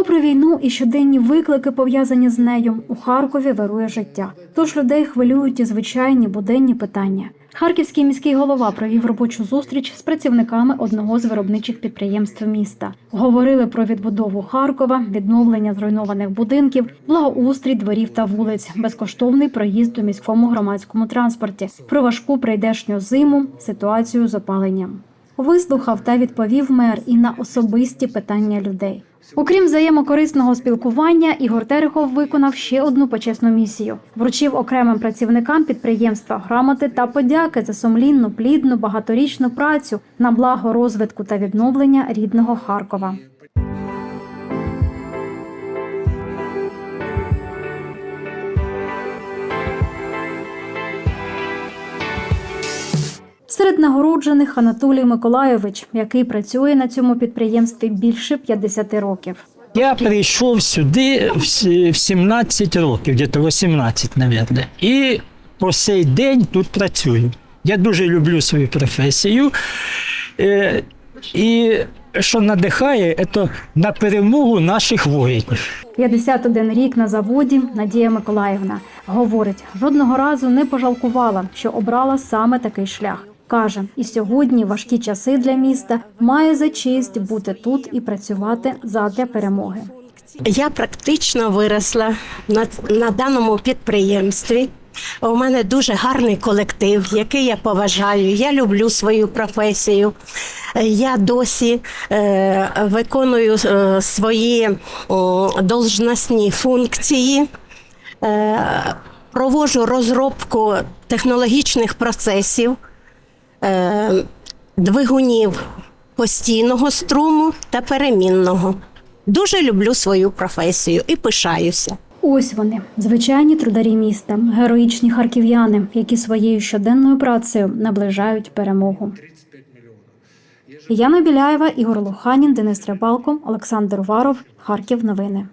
Попри війну і щоденні виклики, пов'язані з нею, у Харкові вирує життя. Тож людей хвилюють і звичайні буденні питання. Харківський міський голова провів робочу зустріч з працівниками одного з виробничих підприємств міста. Говорили про відбудову Харкова, відновлення зруйнованих будинків, благоустрій дворів та вулиць, безкоштовний проїзд у міському громадському транспорті, про важку прийдешню зиму, ситуацію з опаленням. Вислухав та відповів мер і на особисті питання людей. Окрім взаємокорисного спілкування, Ігор Терехов виконав ще одну почесну місію: вручив окремим працівникам підприємства грамоти та подяки за сумлінну, плідну, багаторічну працю на благо розвитку та відновлення рідного Харкова. Серед нагороджених Анатолій Миколайович, який працює на цьому підприємстві більше 50 років. Я прийшов сюди в с- 17 років, десь 18, мабуть. І по сей день тут працюю. Я дуже люблю свою професію. Е, І що надихає, це на перемогу наших воїнів. 51 рік на заводі Надія Миколаївна говорить, жодного разу не пожалкувала, що обрала саме такий шлях. Каже, і сьогодні важкі часи для міста має за честь бути тут і працювати задля перемоги. Я практично виросла на, на даному підприємстві. У мене дуже гарний колектив, який я поважаю. Я люблю свою професію. Я досі е, виконую е, свої о, должностні функції, е, проводжу розробку технологічних процесів, е, двигунів постійного струму та перемінного. Дуже люблю свою професію і пишаюся. Ось вони, звичайні трударі міста, героїчні харків'яни, які своєю щоденною працею наближають перемогу. Яна Біляєва, Ігор Луханін, Денис Рибалко, Олександр Варов, Харків. Новини.